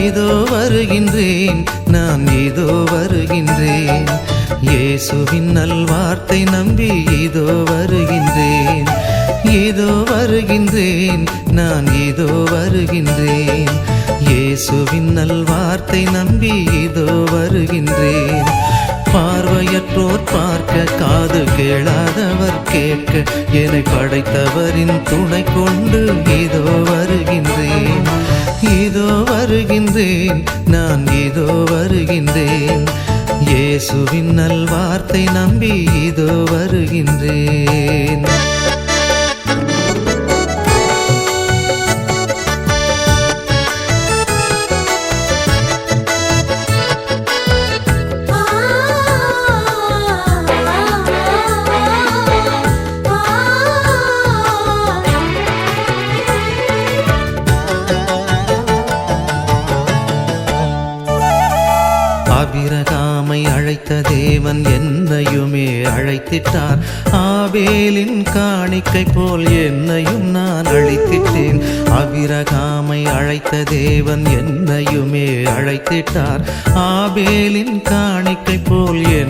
இதோ வருகின்றேன் நான் இதோ வருகின்றேன். இயேசுவின் நல்வார்த்தை நம்பி இதோ வருகின்றேன். இதோ வருகின்றேன் நான் இதோ வருகின்றேன். இயேசுவின் நல்வார்த்தை நம்பி இதோ வருகின்றேன். பார்வையற்றோர் பார்க்க காது கேளாதவர் கேட்க என்னை படைத்தவரின் துணை கொண்டு இதோ வருகின்றேன். இதோ வருகின்றேன் நான் இதோ வருகின்றேன். இயேசுவின் நல்வார்த்தை நம்பி இதோ வருகின்றேன். அழைத்த தேவன் என்னையுமே அழைத்திட்டார். ஆபேலின் காணிக்கை போல் என்னையும் நான் அழைத்திட்டேன். அபிரகாமை அழைத்த தேவன் என்னையுமே அழைத்திட்டார். ஆபேலின் காணிக்கை போல் என்னையும்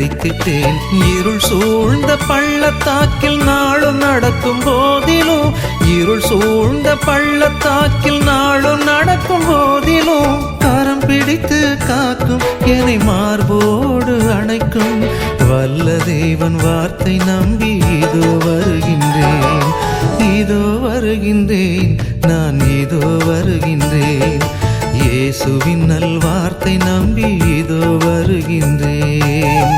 நான் இருள் சூழ்ந்த பள்ளத்தாக்கில் நாளும் நடக்கும் போதிலும் இருள் சூழ்ந்த பள்ளத்தாக்கில் நாளும் நடக்கும் போதிலும் கரம் பிடித்து காக்கும் என்னை மார்போடு அணைக்கும். வல்ல தேவன் வார்த்தை நம்பி இதோ வருகின்றேன். இதோ வருகின்றேன் நான் இதோ வருகின்றேன். இயேசுவின் நல்வார்த்தை நம்பி இதோ வருகின்றேன்.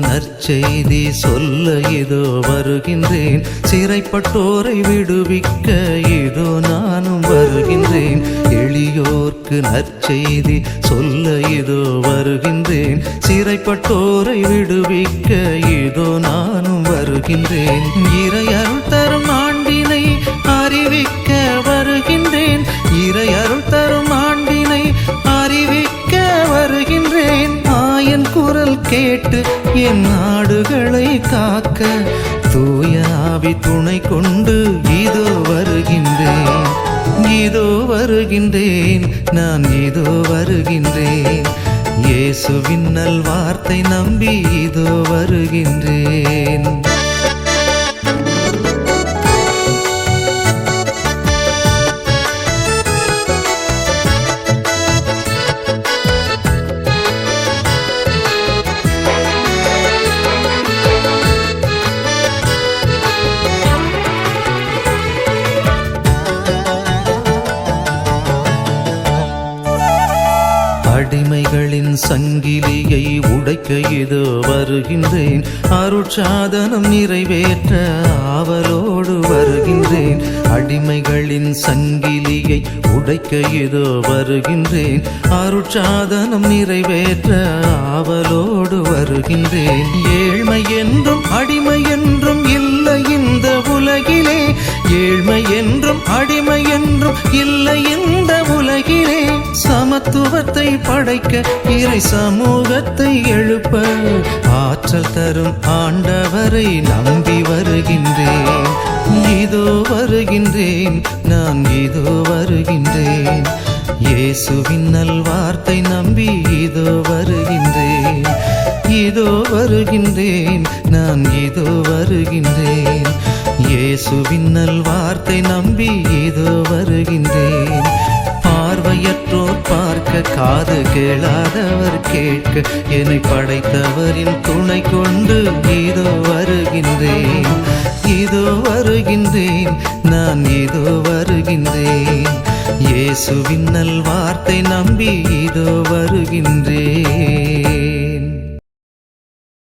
நற்செய்தி சொல்ல இதோ வருகின்றேன். சிறைப்பட்டோரை விடுவிக்க இதோ நானும் வருகின்றேன். எளியோர்க்கு நற்செய்தி சொல்ல இதோ வருகின்றேன். சிறைப்பட்டோரை விடுவிக்க இதோ நானும் வருகின்றேன். இறையருள் தரும் ஆண்டினை அறிவிக்க கேட்டு என் நாடுகளை காக்க தூயாவி துணை கொண்டு இதோ வருகின்றேன். இதோ வருகின்றேன் நான் இதோ வருகின்றேன். இயேசுவின் நல் வார்த்தை நம்பி இதோ வருகின்றேன். அடிமைகளின் சங்கிலியை உடைக்க இதோ வருகின்றேன். அருட்சாதனம் நிறைவேற்ற ஆவலோடு வருகின்றேன். அடிமைகளின் சங்கிலியை உடைக்க இதோ வருகின்றேன். அருட்சாதனம் நிறைவேற்ற ஆவலோடு வருகின்றேன். ஏழ்மை என்றும் அடிமை என்றும் இல்லை இந்த உலகிலே. ஏழ்மை என்றும் அடிமை என்றும் இல்லை சமத்துவத்தை படைக்க இறை சமூகத்தை எழுப்ப. ஆற்றல் தரும் ஆண்டவரை நம்பி வருகின்றேன். இதோ வருகின்றேன் நான் இதோ வருகின்றேன். இயேசுவின் நல்வார்த்தை நம்பி இதோ வருகின்றேன். இதோ வருகின்றேன் நான் இதோ வருகின்றேன். இயேசுவின் நல்வார்த்தை நம்பி இதோ வருகின்றேன். பார்வையற்றோர் பார்க்க காது கேளாதவர் கேட்க என்னை படைத்தவரின் துணை கொண்டு இதோ வருகின்றேன். இதோ வருகின்றேன். நான் இதோ வருகின்றேன். இயேசுவின் நல்வார்த்தை நம்பி இதோ வருகின்றேன்.